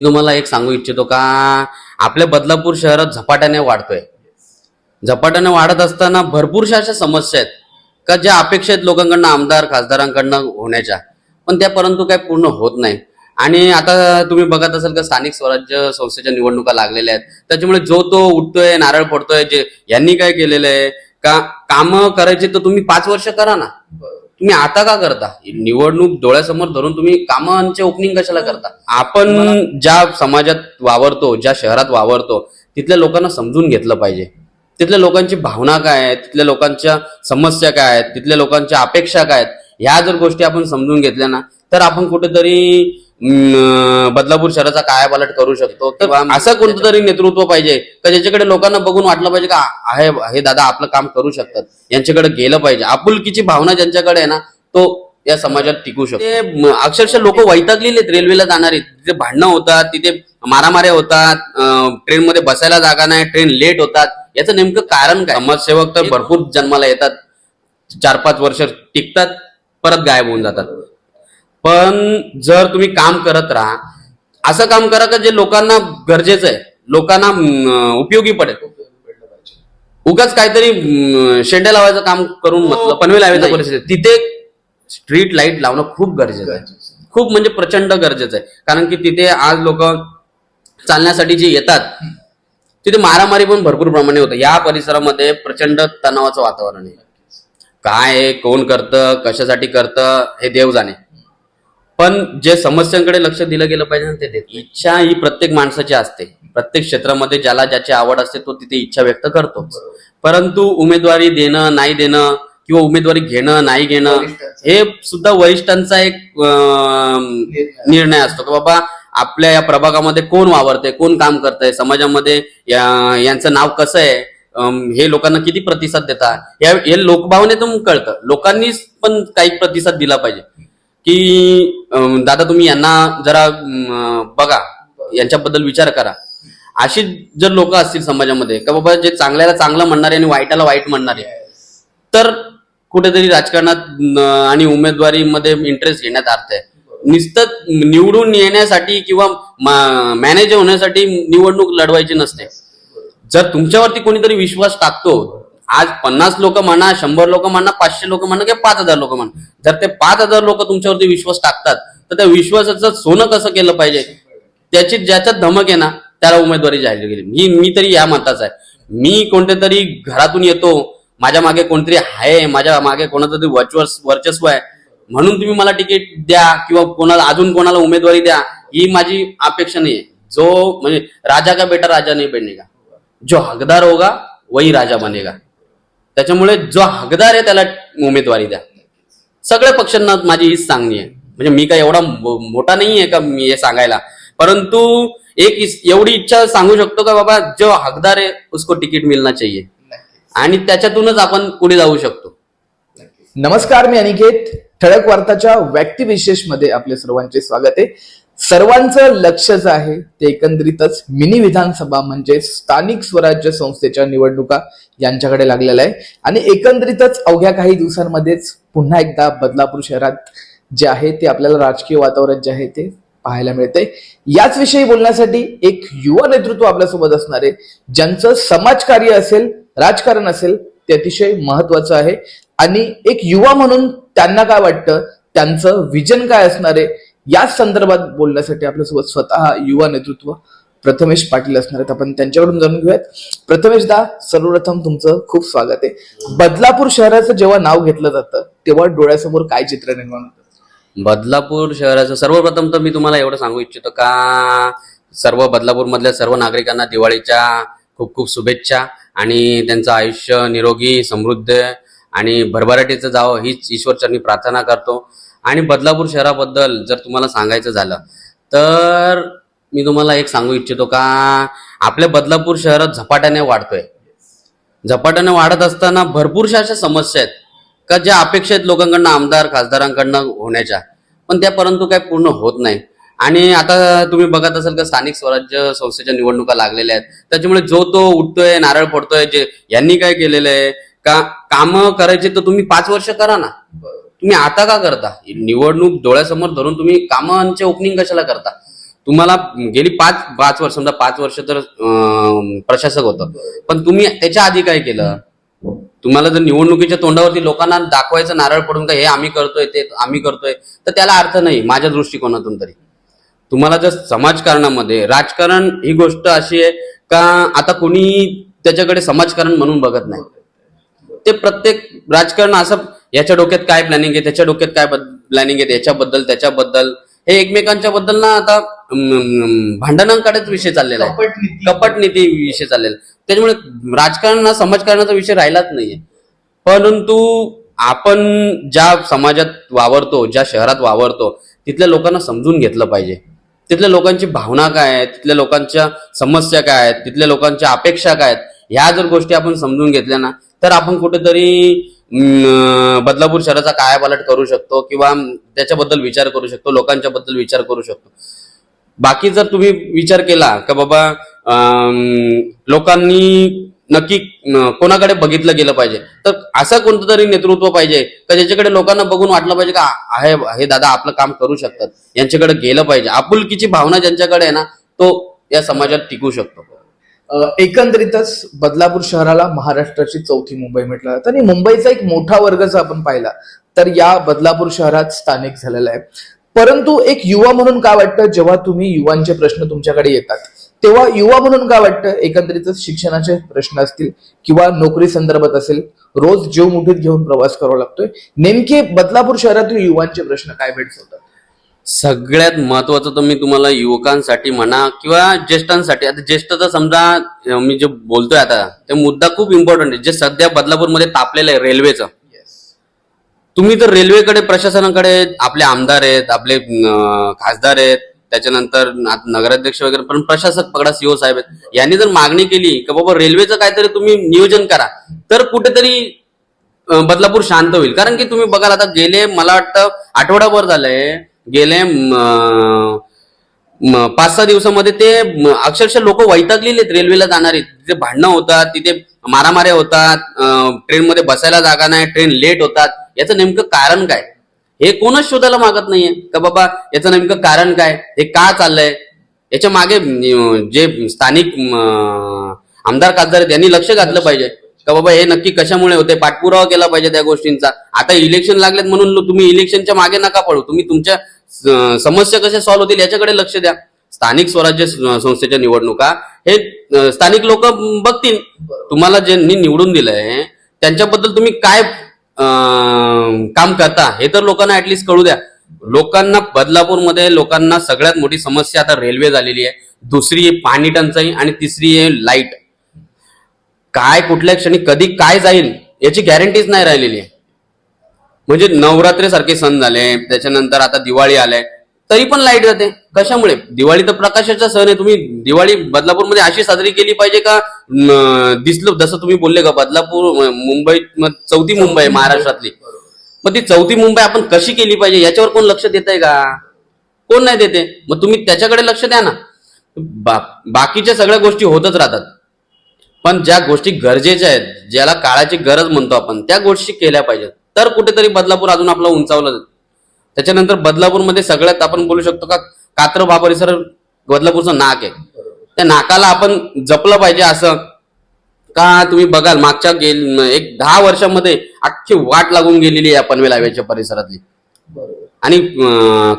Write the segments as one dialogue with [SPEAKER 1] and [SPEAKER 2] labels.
[SPEAKER 1] तुम्हाला एक सांगू इच्छितो का? आपल्या बदलापूर शहरात झपाट्याने वाढतोय. झपाट्याने वाढत असताना भरपूरशा अशा समस्या आहेत का ज्या अपेक्षा आहेत लोकांकडनं आमदार खासदारांकडनं होण्याच्या. पण त्या परंतु काय पूर्ण होत नाही. आणि आता तुम्ही बघत असाल का स्थानिक स्वराज्य संस्थेच्या निवडणुका लागलेल्या आहेत. त्याच्यामुळे जो तो उठतोय नारळ पडतोय जे यांनी काय केलेलं आहे का कामं करायची तर तुम्ही पाच वर्ष करा ना. तुम्ही आता का करता? निवडणूक डोळ्यासमोर धरून तुम्ही कामांचे ओपनिंग कशाला करता? आपण ज्या समाजात वावरतो ज्या शहरात वावरतो तिथल्या लोकांना समजून घेतलं पाहिजे. तिथल्या लोकांची भावना काय आहेत? तिथल्या लोकांच्या समस्या काय आहेत? तिथल्या लोकांच्या अपेक्षा काय आहेत? ह्या जर गोष्टी आपण समजून घेतल्या ना तर आपण कुठेतरी बदलापूर शहराचा कायापालट करू शकतो? तर असं कोणतं तरी नेतृत्व पाहिजे का ज्याच्याकडे लोकांना बघून वाटलं पाहिजे का आहे हे दादा आपलं काम करू शकतात यांच्याकडे गेलं पाहिजे. आपुलकीची भावना ज्यांच्याकडे आहे ना तो या समाजात टिकू शकतो. अक्षरशः लोक वैतागलेले आहेत रेल्वेला जाणारे. तिथे भांडणं होतात तिथे मारामाऱ्या होतात ट्रेन मध्ये बसायला जागा नाही ट्रेन लेट होतात. याचं नेमकं कारण काय? समाजसेवक तर भरपूर जन्माला येतात चार पाच वर्ष टिकतात परत गायब होऊन जातात. पण जर तुम्ही काम करत राहा असं काम करा का जे लोकांना गरजेचं आहे? लोकांना उपयोगी पडेल. उगाच काहीतरी शेंड्या लावायचं काम करून म्हटलं पनवे लावायचं
[SPEAKER 2] नाही.
[SPEAKER 1] परिस्थिती. तिथे स्ट्रीट लाइट लावणं खूप गरजेचं आहे. खूप म्हणजे प्रचंड गरजेचं आहे. कारण की तिथे आज लोक चालण्यासाठी जे येतात तिथे मारामारी पण भरपूर प्रमाणे होतं. या परिसरामध्ये प्रचंड तणावाचं वातावरण आहे. काय कोण करतं कशासाठी करतं हे देव जाणे पण जे समस्यांकडे लक्ष दिलं गेलं पाहिजे ना ते देत. इच्छा ही प्रत्येक माणसाची असते. प्रत्येक क्षेत्रामध्ये ज्याला ज्याची आवड असते तो तिथे इच्छा व्यक्त करतो परंतु उमेदवारी देणं नाही देणं किंवा उमेदवारी घेणं नाही घेणं. हे सुद्धा वरिष्ठांचा एक निर्णय. असतो की बाबा आपल्या या प्रभागामध्ये कोण वावरतंय कोण काम करतंय समाजामध्ये यांचं नाव कसं आहे हे लोकांना किती प्रतिसाद देतात? या हे लोकभावनेतून कळतं. लोकांनी पण काही प्रतिसाद दिला पाहिजे. की अं, दादा तुम्ही यांना जरा अं, बघा यांच्याबद्दल विचार करा. अशी जर लोक असतील समाजामध्ये का बाबा जे चांगल्याला चांगलं म्हणणारे आणि वाईटाला वाईट म्हणणारे तर कुठेतरी राजकारणात न- आणि उमेदवारीमध्ये इंटरेस्ट घेण्यात अर्थ आहे. नुसतं निवडून येण्यासाठी किंवा मॅनेज होण्यासाठी निवडणूक लढवायची नसते. जर तुमच्यावरती कोणीतरी विश्वास टाकतो आज पन्नास लोक म्हणा शंभर लोक म्हणा पाचशे लोक म्हणा किंवा पाच हजार लोक म्हणा. जर ते पाच हजार लोक तुमच्यावरती विश्वास टाकतात तर त्या विश्वासाचं सोनं कसं केलं पाहिजे? त्याची ज्याच्यात धमक आहे ना त्याला उमेदवारी जाहीर केली. मी मी तरी या मताचा आहे. मी कोणत्या तरी घरातून येतो माझ्या मागे कोणतरी आहे माझ्या मागे कोणाचं तरी वर्चस्व वर्चस्व आहे म्हणून तुम्ही मला तिकीट द्या किंवा कोणाला अजून कोणाला उमेदवारी द्या ही माझी अपेक्षा नाही आहे. जो म्हणजे राजा का बेटा राजा नाही बनेगा जो हकदार होगा वही राजा बनेगा. त्याच्यामुळे जो हकदार आहे त्याला उमेदवारी द्या. सगळ्या पक्षांना माझी हीच सांगणी आहे. म्हणजे मी काय एवढा मोठा मोठा नाहीये का मी हे सांगायला? परंतु एक इस- एवढी इच्छा सांगू शकतो का बाबा जो हकदार आहे उसको तिकीट मिलना चाहिए. आणि त्याच्यातूनच आपण पुढे जाऊ शकतो.
[SPEAKER 2] नमस्कार मी अनिकेत. ठळक वार्ताच्या व्यक्तिविशेषमध्ये आपले सर्वांचे स्वागत आहे. सर्वांचं लक्ष जे आहे ते एकंदरीतच मिनी विधानसभा म्हणजे स्थानिक स्वराज्य संस्थेच्या निवडणुका यांच्याकडे लागलेलं आहे. आणि एकंदरीतच अवघ्या काही दिवसांमध्येच पुन्हा एकदा बदलापूर शहरात जे आहे ते आपल्याला राजकीय वातावरण जे आहे ते पाहायला मिळते याच विषयी बोलण्यासाठी एक युवा नेतृत्व आपल्यासोबत असणारे ज्यांचं समाजकार्य असेल राजकारण असेल ते अतिशय महत्वाचं आहे. आणि एक युवा म्हणून त्यांना काय वाटतं? त्यांचं विजन काय असणार आहे? याच संदर्भात बोलण्यासाठी आपल्यासोबत स्वतः युवा नेतृत्व प्रथमेश पाटील असणार आहेत. आपण त्यांच्याकडून जाणून घेऊयात. प्रथमेश दा सर्वप्रथम तुमचं खूप स्वागत आहे. बदलापूर शहराचं जेव्हा नाव घेतलं जातं तेव्हा डोळ्यासमोर काय चित्र निर्माण होतं?
[SPEAKER 1] बदलापूर शहराचं सर्वप्रथम तर मी तुम्हाला एवढं सांगू इच्छितो का सर्व बदलापूर मधल्या सर्व नागरिकांना दिवाळीच्या खूप खूप शुभेच्छा आणि त्यांचं आयुष्य निरोगी समृद्ध आणि भरभराटीचं जावं हीच ईश्वरचरणी प्रार्थना करतो. आणि बदलापूर शहराबद्दल जर तुम्हाला सांगायचं झालं तर मी तुम्हाला एक सांगू इच्छितो का आपल्या बदलापूर शहरात झपाट्याने वाढतोय. झपाट्याने वाढत असताना भरपूरशा अशा समस्या आहेत का ज्या अपेक्षा आहेत लोकांकडनं आमदार खासदारांकडनं होण्याच्या पण त्या परंतु काय पूर्ण होत नाही. आणि आता तुम्ही बघत असाल का स्थानिक स्वराज्य संस्थेच्या निवडणुका लागलेल्या आहेत. त्याच्यामुळे जो तो उठतोय नारळ पडतोय जे यांनी काय केलेलं आहे का कामं करायचे तर तुम्ही पाच वर्ष करा ना. तुम्ही आता का करता? निवडणूक डोळ्यासमोर धरून तुम्ही कामांचे ओपनिंग कशाला करता? तुम्हाला गेली पाच पाच वर्ष समजा पाच वर्ष तर प्रशासक होतं. पण तुम्ही त्याच्या आधी काय केलं? तुम्हाला जर निवडणुकीच्या तोंडावरती लोकांना दाखवायचं नारळ पडून का हे आम्ही करतोय ते आम्ही करतोय तर त्याला अर्थ नाही माझ्या दृष्टिकोनातून तरी. तुम्हाला जर समाजकारणामध्ये राजकारण ही गोष्ट अशी आहे का आता कोणी त्याच्याकडे समाजकारण म्हणून बघत नाही? ते प्रत्येक राजकारण असं याच्या डोक्यात काय प्लॅनिंग आहे त्याच्या डोक्यात काय प्लॅनिंग आहे याच्याबद्दल त्याच्याबद्दल हे एकमेकांच्या बद्दल ना आता भांडणांकडेच विषय चाललेला आहे
[SPEAKER 2] कपट नीती.
[SPEAKER 1] विषय चाललेला आहे. त्याच्यामुळे राजकारण हा समाजकारणाचा विषय राहिलाच नाहीये परंतु आपण ज्या समाजात वावरतो ज्या शहरात वावरतो तिथल्या लोकांना समजून घेतलं पाहिजे तिथल्या लोकांची भावना काय आहेत तिथल्या लोकांच्या समस्या काय आहेत तिथल्या लोकांच्या अपेक्षा काय आहेत ह्या जर गोष्टी आपण समजून घेतल्या ना तर आपण कुठेतरी बदलापूर शहराचा कायापालट करू शकतो किंवा त्याच्याबद्दल विचार करू शकतो लोकांच्या बद्दल विचार करू शकतो. बाकी जर तुम्ही विचार केला का बाबा अं, लोकांनी नक्की कोणाकडे बघितलं गेलं पाहिजे तर असं कोणतं तरी नेतृत्व पाहिजे का ज्याच्याकडे लोकांना बघून वाटलं पाहिजे का आहे हे दादा आपलं काम करू शकतात यांच्याकडे गेलं पाहिजे. आपुलकीची भावना ज्यांच्याकडे आहे ना तो या समाजात टिकू शकतो.
[SPEAKER 2] एकंदरीतच बदलापूर शहराला महाराष्ट्राची चौथी मुंबई म्हटलं जातं. आणि मुंबईचा एक मोठा वर्ग जर आपण पाहिला तर या बदलापूर शहरात स्थानिक झालेला आहे. परंतु एक युवा म्हणून काय वाटतं जेव्हा तुम्ही युवांचे प्रश्न तुमच्याकडे येतात तेव्हा युवा म्हणून काय वाटतं एकंदरीतच शिक्षणाचे प्रश्न असतील किंवा नोकरी संदर्भात असेल रोज जीव मुठीत घेऊन प्रवास करावा लागतोय? नेमके बदलापूर शहरातील युवांचे प्रश्न काय भेटतात?
[SPEAKER 1] सगळ्यात महत्वाचं तर मी तुम्हाला युवकांसाठी म्हणा किंवा ज्येष्ठांसाठी. आता ज्येष्ठ तर समजा मी जे बोलतोय आता ते मुद्दा खूप इम्पॉर्टंट आहे. जे सध्या बदलापूरमध्ये तापलेलं आहे रेल्वेचं तुम्ही तर रेल्वेकडे प्रशासनाकडे आपले आमदार आहेत आपले खासदार आहेत त्याच्यानंतर नगराध्यक्ष वगैरे पण प्रशासक पकडा सीओ साहेब आहेत. यांनी जर मागणी केली की बाबा रेल्वेचं काहीतरी तुम्ही नियोजन करा तर कुठेतरी बदलापूर शांत होईल. कारण की तुम्ही बघाल आता गेले मला वाटतं आठवडाभर झालंय गेले पाच सहा दिवसामध्ये ते अक्षरशः लोक वैतागलेले आहेत रेल्वेला जाणारे. तिथे भांडणं होतात तिथे मारामाऱ्या होतात ट्रेनमध्ये बसायला जागा नाही ट्रेन लेट होतात. याचं नेमकं कारण काय? हे कोणच शोधायला मागत नाहीये. का बाबा याचं नेमकं कारण काय? हे का चाललंय? याच्या मागे जे स्थानिक आमदार खासदार आहेत यांनी लक्ष घातलं पाहिजे. का बाबा हे नक्की कशामुळे होते? पाठपुरावा केला पाहिजे त्या गोष्टींचा. आता इलेक्शन लागलेत म्हणून तुम्ही इलेक्शनच्या मागे नका पडू. तुम्ही तुमच्या समस्या कशा सॉल्व्ह होतील याच्याकडे लक्ष द्या. स्थानिक स्वराज्य संस्थेच्या निवडणुका हे स्थानिक लोक बघतील. तुम्हाला ज्यांनी निवडून दिलंय त्यांच्याबद्दल तुम्ही काय काम करता हे तर लोकांना ऍटलिस्ट कळू द्या. लोकांना बदलापूरमध्ये लोकांना सगळ्यात मोठी समस्या आता रेल्वे झालेली आहे. दुसरी आहे पाणी टंचाई आणि तिसरी आहे लाइट काय कुठल्या क्षणी कधी काय जाईल याची गॅरंटीच नाही राहिलेली आहे. म्हणजे नवरात्री सारखे सण झाले त्याच्यानंतर आता दिवाळी आलाय तरी पण लाइट जाते. कशामुळे? दिवाळी तर प्रकाशाचा सण आहे. तुम्ही दिवाळी बदलापूरमध्ये अशी साजरी केली पाहिजे का? दिसलं जसं तुम्ही बोलले का बदलापूर मुंबई चौथी मुंबई आहे महाराष्ट्रातली. मग ती चौथी मुंबई आपण कशी केली पाहिजे? याच्यावर कोण लक्ष देत आहे का? कोण नाही देते? मग तुम्ही त्याच्याकडे लक्ष द्या ना. बा- बाकीच्या सगळ्या गोष्टी होतच राहतात. पण ज्या गोष्टी गरजेच्या आहेत ज्याला काळाची गरज म्हणतो आपण त्या गोष्टी केल्या पाहिजेत. तर कुठेतरी बदलापूर अजून आपलं उंचावलं जातं. त्याच्यानंतर बदलापूरमध्ये सगळ्यात आपण बोलू शकतो का कात्रबा परिसर बदलापूरचं नाक आहे. त्या नाकाला आपण जपलं पाहिजे असं का तुम्ही बघाल मागच्या गेल एक दहा वर्षामध्ये अख्खी वाट लागून गेलेली आहे पनवेल हायवेच्या परिसरातली. आणि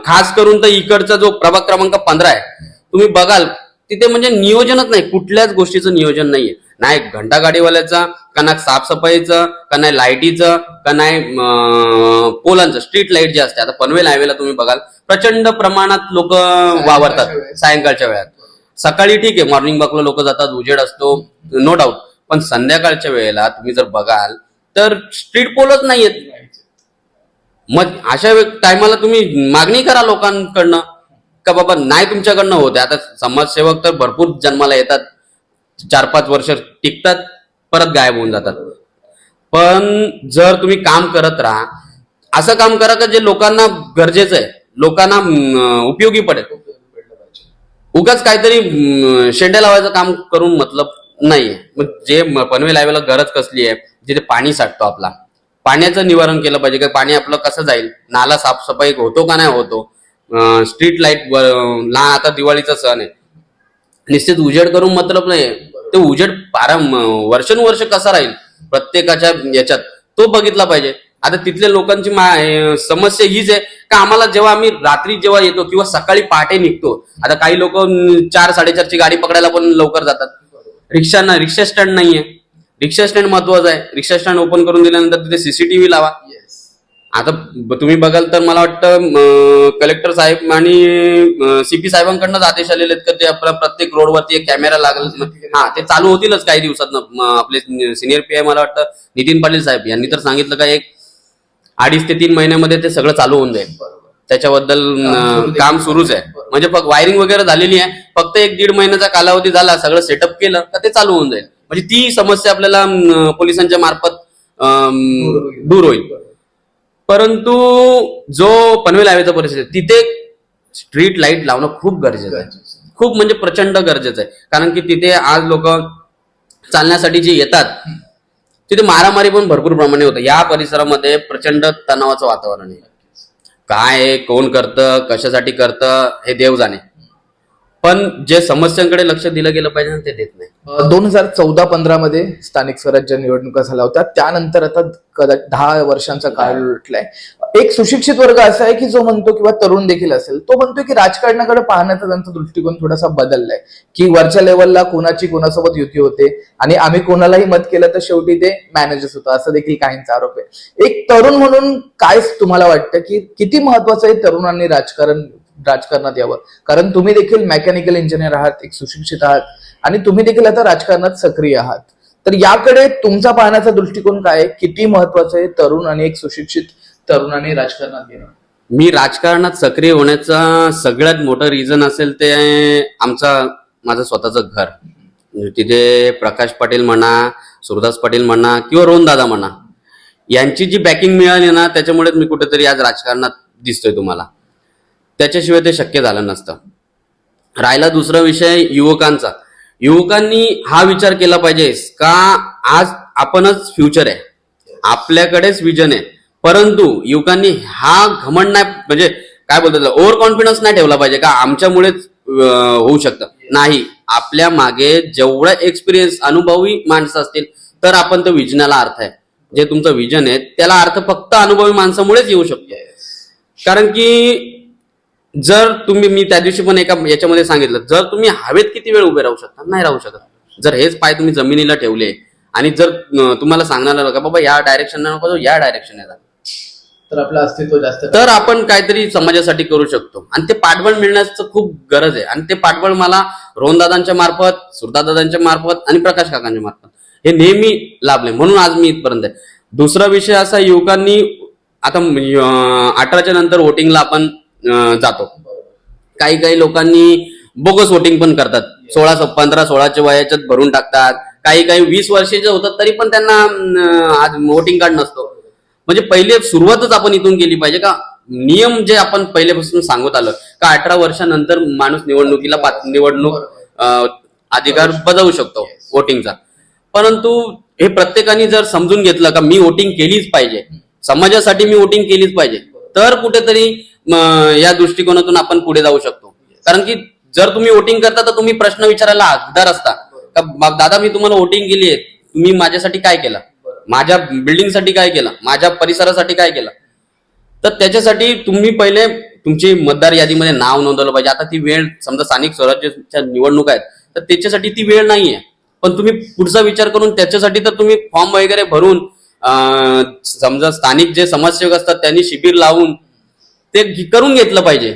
[SPEAKER 1] खास करून तर इकडचा जो प्रभाग क्रमांक पंधरा आहे तुम्ही बघाल तिथे म्हणजे नियोजनच नाही कुठल्याच गोष्टीचं नियोजन नाहीये. नाही घंटा गाडीवाल्याचा का नाही साफसफाईचं का नाही लाईटीचं का नाही पोलांचं स्ट्रीट लाइट जे असते. आता पनवेल हायवेला तुम्ही बघाल प्रचंड प्रमाणात लोक वावरतात. सायंकाळच्या वेळात. सकाळी ठीक आहे मॉर्निंग वॉकला लोक जातात उजेड असतो नो डाऊट पण संध्याकाळच्या वेळेला तुम्ही जर बघाल तर स्ट्रीट पोलच नाहीयेत. मग अशा टायमाला तुम्ही मागणी करा लोकांकडनं. का बाबा नाही तुमच्याकडनं होते आता समाजसेवक तर भरपूर जन्माला येतात. चार पाच वर्ष टिकतात परत गायब होऊन जातात. पण जर तुम्ही काम करत राहा असं काम करा का जे लोकांना गरजेचं आहे? लोकांना उपयोगी पडेल. उगाच काहीतरी शेंड्या लावायचं काम करून मतलब नाहीये. मग जे पनवेल हायवेला गरज कसली आहे? जिथे पाणी साठतो आपला. पाण्याचं निवारण केलं पाहिजे. का पाणी आपलं कसं जाईल? नाला साफसफाई होतो का नाही होतो? स्ट्रीट लाइट लहान आता दिवाळीचा सण आहे. निश्चित उजेड करून मतलब नाही. ते उजेड बारा वर्षानुवर्ष कसा राहील? प्रत्येकाच्या याच्यात तो बघितला पाहिजे. आता तिथल्या लोकांची समस्या हीच आहे का आम्हाला जेव्हा आम्ही रात्री जेव्हा येतो किंवा सकाळी पहाटे निघतो आता काही लोक चार साडेचारची गाडी पकडायला पण लवकर जातात. रिक्षा ना रिक्षा स्टँड नाहीये. रिक्षा स्टँड महत्वाचं आहे. रिक्षा स्टँड ओपन करून दिल्यानंतर तिथे सीसीटीव्ही लावा. आता तुम्ही बघाल तर मला वाटतं कलेक्टर साहेब आणि सीपी साहेबांकडनंच आदेश आलेले आहेत का ते आपल्या प्रत्येक रोडवरती एक कॅमेरा लागल. हा ते चालू होतीलच काही दिवसात आपले सिनियर पी आय मला वाटतं नितीन पाटील साहेब यांनी तर सांगितलं का एक अडीच ते तीन महिन्यामध्ये ते सगळं चालू होऊन जाईल. त्याच्याबद्दल काम सुरूच आहे. म्हणजे फक्त वायरिंग वगैरे झालेली आहे. फक्त एक दीड महिन्याचा कालावधी झाला सगळं सेटअप केलं का ते चालू होऊन जाईल. म्हणजे ती समस्या आपल्याला पोलिसांच्या मार्फत दूर होईल. परंतु जो पनवेल हायवेचा परिसर आहे, तिथे स्ट्रीट लाइट लावणं खूप गरजेचं आहे. खूप म्हणजे प्रचंड गरजेचं आहे. कारण की तिथे आज लोक चालण्यासाठी जे येतात तिथे मारामारी पण भरपूर प्रमाणे होतं. या परिसरामध्ये प्रचंड तणावाचं वातावरण आहे. काय कोण करतं कशासाठी करतं हे देव जाणे. पण जे समस्यांकडे लक्ष दिलं गेलं पाहिजे ते देत नाही.
[SPEAKER 2] दोन हजार चौदा पंधरा मध्ये स्थानिक स्वराज्य निवडणुका झाल्या होत्या. त्यानंतर आता कदाचित दहा वर्षांचा काळ उलटलाय. एक सुशिक्षित वर्ग असा आहे की जो म्हणतो किंवा तरुण देखील असेल तो म्हणतो की राजकारणाकडे पाहण्याचा त्यांचा दृष्टिकोन थोडासा बदललाय. की वरच्या लेवलला कोणाची कोणासोबत युती होते आणि आम्ही कोणालाही मत केलं तर शेवटी ते मॅनेजर्स होतं असं देखील काहींचा आरोप आहे. एक तरुण म्हणून काय तुम्हाला वाटतं की किती महत्वाचं आहे तरुणांनी राजकारण राजकारणात यावं. कारण तुम्ही देखील मेकॅनिकल इंजिनियर आहात एक सुशिक्षित आहात आणि तुम्ही देखील आता राजकारणात सक्रिय आहात. तर याकडे तुमचा पाहण्याचा दृष्टिकोन काय आहे? किती महत्वाचं आहे तरुण आणि एक सुशिक्षित तरुणाने राजकारणात येणं
[SPEAKER 1] मी राजकारणात सक्रिय होण्याचा सगळ्यात मोठं रिझन असेल ते आमचा माझं स्वतःचं घर. म्हणजे तिथे प्रकाश पाटील म्हणा सुरदास पाटील म्हणा किंवा रोहन दादा म्हणा यांची जी बॅकिंग मिळाली ना त्याच्यामुळेच मी कुठेतरी आज राजकारणात दिसतोय तुम्हाला. त्याच्याशिवाय ते शक्य झालं नसतं. राहिला दुसरा विषय युवकांचा. युवकांनी हा विचार केला पाहिजे का आज आपणच फ्युचर आहे. आपल्याकडेच विजन आहे. परंतु युवकांनी हा घमंड नाही म्हणजे काय बोलतात ओव्हर कॉन्फिडन्स नाही ठेवला पाहिजे का आमच्यामुळेच होऊ शकतं. नाही आपल्या मागे जेवढा एक्सपिरियन्स अनुभवी माणसं असतील तर आपण तो विजनाला अर्थ आहे. जे तुमचं विजन आहे त्याला अर्थ फक्त अनुभवी माणसामुळेच येऊ शकतो. कारण की जर तुम्ही मी त्या दिवशी पण एका याच्यामध्ये सांगितलं जर तुम्ही हवेत किती वेळ उभे राहू शकता? नाही राहू शकत. जर हेच पाय तुम्ही जमिनीला ठेवले आणि जर तुम्हाला सांगणार का बाबा या डायरेक्शन नको या डायरेक्शन जा.
[SPEAKER 2] तर आपलं अस्तित्व जास्त
[SPEAKER 1] तर आपण काहीतरी समाजासाठी करू शकतो. आणि ते पाठबळ मिळण्याचं खूप गरज आहे. आणि ते पाठबळ मला रोहनदादांच्या मार्फत सुरदादांच्या मार्फत आणि प्रकाश काकांच्या मार्फत हे नेहमी लाभले म्हणून आज मी इथपर्यंत आहे. दुसरा विषय असा युवकांनी आता अठराच्या नंतर वोटिंगला आपण जातो. काही काही लोकांनी बोगस वोटिंग पण करतात. सोळा पंधरा सोळाच्या वयाच्यात भरून टाकतात. काही काही वीस वर्षाचे होतात तरी पण त्यांना आज वोटिंग कार्ड नसतो. म्हणजे पहिले सुरुवातच आपण इथून केली पाहिजे का? नियम जे आपण पहिल्यापासून सांगत आलं का अठरा वर्षानंतर माणूस निवडणुकीला निवडणूक अधिकार बजावू शकतो वोटिंगचा परंतु हे प्रत्येकाने जर समजून घेतलं का मी वोटिंग केलीच पाहिजे. समाजासाठी मी वोटिंग केलीच पाहिजे. तर कुठेतरी या दृष्टिकोनातून आपण पुढे जाऊ शकतो. कारण की जर तुम्ही वोटिंग करता तर तुम्ही प्रश्न विचारायला हकदार असता. का दादा मी तुम्हाला वोटिंग केली आहे. तुम्ही माझ्यासाठी काय केलं? माझ्या बिल्डिंगसाठी काय केलं? माझ्या परिसरासाठी काय केलं? तर त्याच्यासाठी तुम्ही पहिले तुमची मतदार यादीमध्ये नाव नोंदवलं पाहिजे. आता ती वेळ समजा स्थानिक स्वराज्याच्या निवडणूक आहेत तर त्याच्यासाठी ती वेळ नाहीये. पण तुम्ही पुढचा विचार करून त्याच्यासाठी तर तुम्ही फॉर्म वगैरे भरून समजा स्थानिक जे समाजसेवक असतात त्यांनी शिबिर लावून ते करून घेतलं पाहिजे.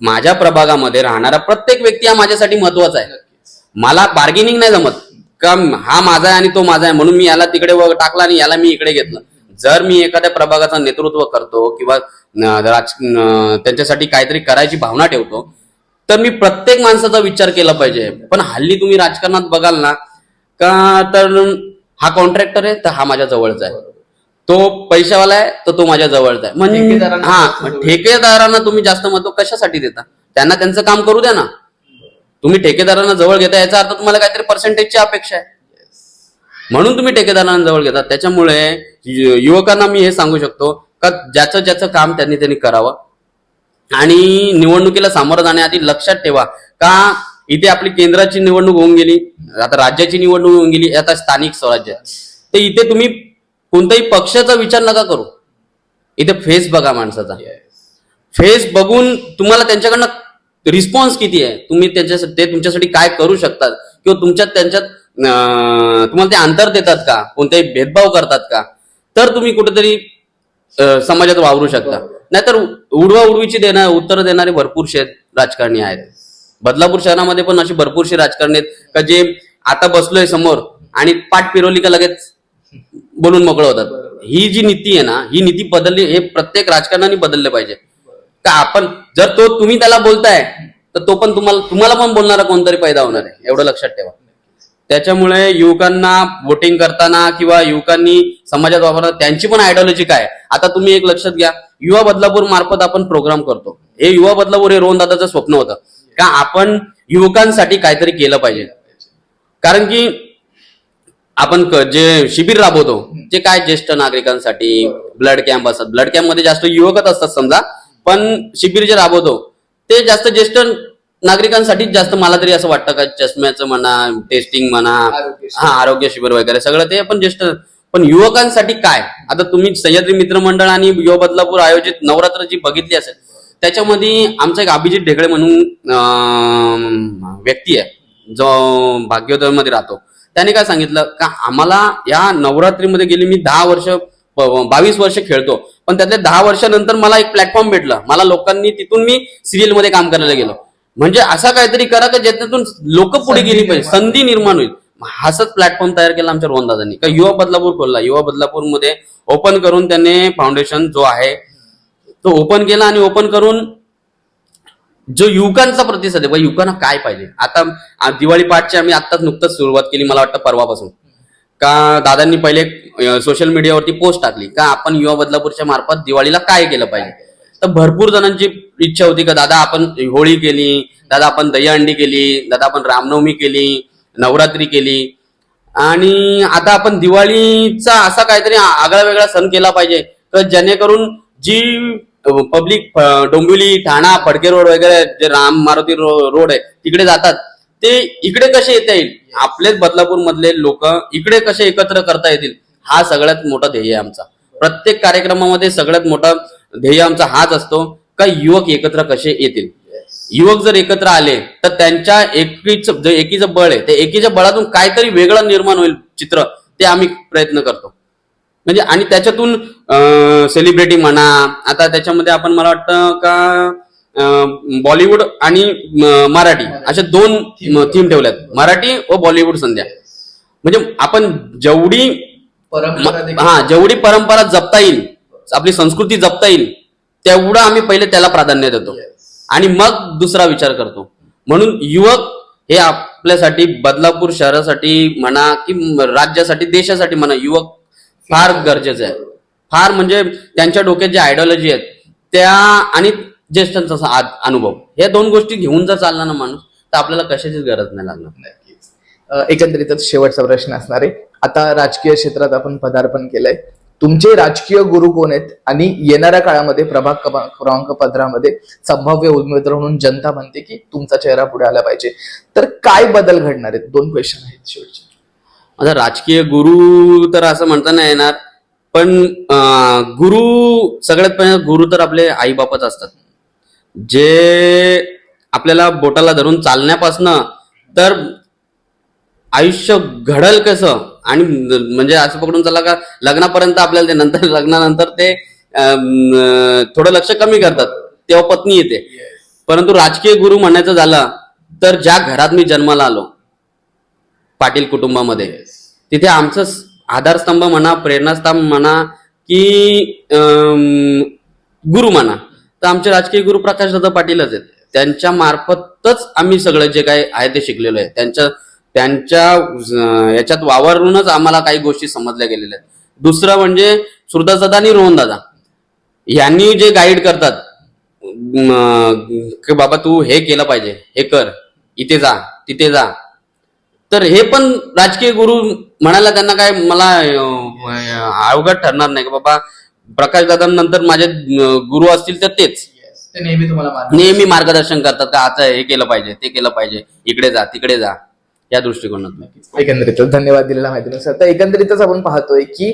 [SPEAKER 1] माझ्या प्रभागामध्ये राहणारा प्रत्येक व्यक्ती हा माझ्यासाठी महत्त्वाचा आहे. मला बार्गेनिंग नाही जमत. का हा माझा आहे आणि तो माझा आहे म्हणून मी याला तिकडे टाकला आणि याला मी इकडे घेतलं. जर मी एखाद्या प्रभागाचं नेतृत्व करतो किंवा राज त्यांच्यासाठी काहीतरी करायची भावना ठेवतो तर मी प्रत्येक माणसाचा विचार केला पाहिजे. पण हल्ली तुम्ही राजकारणात बघाल ना का तर हा कॉन्ट्रॅक्टर आहे तर हा माझ्या जवळचा आहे. तो पैशावाला आहे तर तो माझ्या जवळचा आहे. म्हणजे
[SPEAKER 2] ठेकेदारांना
[SPEAKER 1] हा
[SPEAKER 2] जास्त
[SPEAKER 1] ठेकेदारांना तुम्ही जास्त महत्त्व कशासाठी देता? त्यांना त्यांचं काम करू द्या ना. तुम्ही ठेकेदारांना जवळ घेता याचा अर्थ तुम्हाला काहीतरी पर्सेंटेजची अपेक्षा आहे. म्हणून तुम्ही ठेकेदारांना जवळ घेता. त्याच्यामुळे यु- युवकांना मी हे सांगू शकतो का ज्याचं ज्याचं काम त्यांनी त्यांनी करावं. आणि निवडणुकीला सामोरं जाण्याआधी लक्षात ठेवा का इथे आपली केंद्राची निवडणूक होऊन गेली आता राज्याची निवडणूक होऊन गेली आता स्थानिक स्वराज्य. तर इथे तुम्ही कोणत्याही पक्षाचा विचार नका करू. इथे फेस बघा माणसाचा. फेस बघून तुम्हाला त्यांच्याकडनं रिस्पॉन्स किती आहे? तुम्ही त्यांच्यासाठी ते तुमच्यासाठी काय करू शकतात? किंवा तुमच्यात त्यांच्यात तुम्हाला ते अंतर देतात का? कोणताही भेदभाव करतात का? तर तुम्ही कुठेतरी समाजात वावरू शकता. नाहीतर उडवा उडवीची देणार उत्तर देणारे भरपूरशे राजकारणी आहेत. बदलापूर शहरामध्ये पण अशी भरपूरशी राजकारणी आहेत. का जे आता बसलोय समोर आणि पाठ फिरवली का लगेच? बोलून मोकळं होतात. ही जी नीती आहे ना ही नीती बदलली हे प्रत्येक राजकारणाने बदलले पाहिजे. का आपण जर तो तुम्ही त्याला बोलताय तर तो पण तुम्हाला तुम्हाला पण बोलणारा कोणतरी पैदा होणार आहे एवढं लक्षात ठेवा. त्याच्यामुळे युवकांना वोटिंग करताना किंवा युवकांनी समाजात वापरताना त्यांची पण आयडिओलॉजी काय? आता तुम्ही एक लक्षात घ्या युवा बदलापूर मार्फत आपण प्रोग्राम करतो. हे युवा बदलापूर हे रोहन दादाचं स्वप्न होतं. का आपण युवकांसाठी काहीतरी केलं पाहिजे. कारण की आपण क- जे शिबिर राबवतो ते काय ज्येष्ठ नागरिकांसाठी? ब्लड कॅम्प असतात. ब्लड कॅम्पमध्ये जास्त युवकच असतात समजा पण शिबिर जे राबवतो ते जास्त ज्येष्ठ नागरिकांसाठीच जास्त मला तरी असं वाटतं का चष्म्याचं म्हणा टेस्टिंग म्हणा
[SPEAKER 2] आरोग्य शिबिर.
[SPEAKER 1] हा आरोग्य शिबिर वगैरे सगळं ते पण ज्येष्ठ पण युवकांसाठी काय? आता तुम्ही सह्याद्री मित्रमंडळ आणि युवा बदलापूर आयोजित नवरात्र जी बघितली असेल त्याच्यामध्ये आमचा एक अभिजित ढेकळे म्हणून व्यक्ती आहे जो भाग्योदयमध्ये राहतो. त्याने काय सांगितलं? का आम्हाला या नवरात्रीमध्ये गेली मी दहा वर्ष बावीस वर्ष खेळतो. पण त्यातले दहा वर्षानंतर मला एक प्लॅटफॉर्म भेटला. मला लोकांनी तिथून मी सिरियलमध्ये काम करायला गेलो. म्हणजे असा काहीतरी करा का ज्याच्यातून लोक पुढे गेली पाहिजे. संधी निर्माण होईल. हाच प्लॅटफॉर्म तयार केला आमच्या रोहनदादांनी. का युवा बदलापूर खोलला. युवा बदलापूरमध्ये ओपन करून त्यांनी फाउंडेशन जो आहे तो ओपन केला आणि ओपन करून जो युवकांचा प्रतिसाद आहे युवकांना काय पाहिजे? आता दिवाळी पाठची आम्ही आत्ताच नुकतंच सुरुवात केली मला वाटतं परवापासून. का दादांनी पहिले सोशल मीडियावरती पोस्ट टाकली का आपण युवा बदलापूरच्या मार्फत दिवाळीला काय केलं पाहिजे? तर भरपूर जणांची इच्छा होती का दादा आपण होळी केली दादा आपण दहीहंडी केली दादा आपण रामनवमी केली नवरात्री केली. आणि आता आपण दिवाळीचा असा काहीतरी आगळा वेगळा सण केला पाहिजे तर जेणेकरून जी पब्लिक डोंबिवली ठाणा फडके रोड वगैरे जे राम मारुती रो- रोड आहे तिकडे जातात. ते इकडे कसे येता येईल? आपलेच बदलापूर मधले लोक इकडे कसे एकत्र करता येतील? हा सगळ्यात मोठा ध्येय आहे आमचा. प्रत्येक कार्यक्रमामध्ये सगळ्यात मोठा ध्येय आमचा हाच असतो का युवक एकत्र कसे येतील? युवक जर एकत्र आले तर त्यांच्या एकीच जे एकीचं बळ आहे त्या एकीच्या बळातून काहीतरी वेगळं निर्माण होईल चित्र ते आम्ही प्रयत्न करतो. म्हणजे आणि त्याच्यातून सेलिब्रिटी म्हणा आता त्याच्यामध्ये आपण मला वाटतं का बॉलिवूड आणि मराठी अशा दोन थीम ठेवल्यात. मराठी व बॉलिवूड संध्या. म्हणजे आपण जेवढी हा जेवढी परंपरा जपता येईल आपली संस्कृती जपता येईल तेवढं आम्ही पहिले त्याला प्राधान्य देतो. आणि मग दुसरा विचार करतो. म्हणून युवक हे आपल्यासाठी बदलापूर शहरासाठी म्हणा की राज्यासाठी देशासाठी म्हणा युवक फार गरजेचं आहे. फार म्हणजे त्यांच्या डोक्यात जे आयडिओलॉजी आहेत त्या आणि ज्येष्ठांचा अनुभव या दोन गोष्टी घेऊन जर चालला ना माणूस तर आपल्याला कशाचीच गरज नाही लागणार.
[SPEAKER 2] नाही एकंदरीतच शेवटचा प्रश्न असणार आहे. आता राजकीय क्षेत्रात आपण पदार्पण केलंय. तुमचे राजकीय गुरु कोण आहेत? आणि येणाऱ्या काळामध्ये प्रभाग क्रमांक क्रमांक पंधरामध्ये संभाव्य उमेदवार म्हणून जनता म्हणते की तुमचा चेहरा पुढे आला पाहिजे. तर काय बदल घडणार आहेत? दोन क्वेश्चन आहेत शेवटचे.
[SPEAKER 1] आता राजकीय गुरु तर असं म्हणता नाही येणार पण गुरु सगळ्यात पहिले गुरु तर आपले आई बापच असतात. जे आपल्याला बोटाला धरून चालण्यापासनं तर आयुष्य घडल कसं? आणि म्हणजे असं पकडून चला का लग्नापर्यंत आपल्याला ते नंतर लग्नानंतर ते अं, थोडं लक्ष कमी करतात तेव्हा पत्नी येते. परंतु राजकीय गुरु म्हणायचं झालं तर ज्या घरात मी जन्माला आलो पाटील कुटुंबामध्ये तिथे आमचं आधारस्तंभ म्हणा प्रेरणास्तंभ म्हणा की गुरु म्हणा. तर आमचे राजकीय गुरु प्रकाशदादा पाटीलच आहेत. त्यांच्या मार्फतच आम्ही सगळं जे काही आहे ते शिकलेलो आहे. त्यांच्या त्यांच्या याच्यात वावरूनच आम्हाला काही गोष्टी समजल्या गेलेल्या आहेत. दुसरं म्हणजे सुरदासदादा आणि रोहनदादा यांनी जे गाईड करतात की बाबा तू हे केलं पाहिजे हे कर इथे जा तिथे जा. तर हे पण राजकीय गुरु म्हणायला त्यांना काय मला अवघड ठरणार नाही की बाबा? प्रकाश दादांनंतर माझे गुरु असतील तर तेच.
[SPEAKER 2] ते नेहमी तुम्हाला
[SPEAKER 1] नेहमी मार्गदर्शन करतात का आता हे केलं पाहिजे ते केलं पाहिजे इकडे जा तिकडे जा या दृष्टिकोनातून.
[SPEAKER 2] एकंदरीतच धन्यवाद दिलेल्या माहितीनुसार तर एकंदरीतच आपण पाहतोय की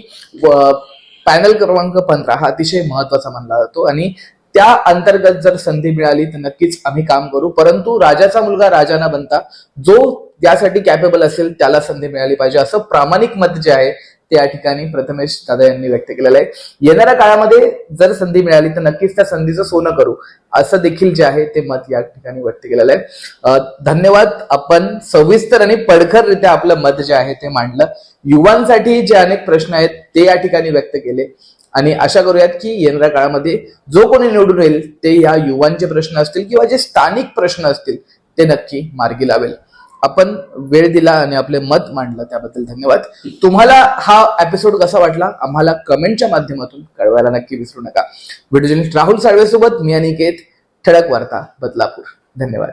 [SPEAKER 2] पॅनल क्रमांक पंधरा हा अतिशय महत्त्वाचा मानला जातो आणि त्या अंतर्गत जर संधी मिळाली तर नक्कीच आम्ही काम करू. परंतु राजाचा मुलगा राजा न बनता जो ज्यासाठी कॅपेबल असेल त्याला संधी मिळाली पाहिजे. असं प्रामाणिक मत जे आहे ते या ठिकाणी प्रथमेश दादा यांनी व्यक्त केलेलं आहे. येणाऱ्या काळामध्ये जर संधी मिळाली तर नक्कीच त्या संधीचं सोनं करू. असं देखील जे आहे ते मत या ठिकाणी व्यक्त केलेलं आहे. धन्यवाद. आपण सविस्तर आणि पडखररित्या आपलं मत जे आहे ते मांडलं. युवांसाठी जे अनेक प्रश्न आहेत ते या ठिकाणी व्यक्त केले. आणि आशा करूयात की येणाऱ्या काळामध्ये जो कोणी निवडून येईल ते ह्या युवांचे प्रश्न असतील किंवा जे स्थानिक प्रश्न असतील ते नक्की मार्गी लावेल. आपण वेळ दिला आणि आपले मत मांडलं त्याबद्दल धन्यवाद. तुम्हाला हा एपिसोड कसा वाटला? आम्हाला कमेंटच्या माध्यमातून कळवायला नक्की विसरू नका. व्हिडिओ राहुल साळवे सोबत मी अनिकेत ठळक वार्ता बदलापूर. धन्यवाद.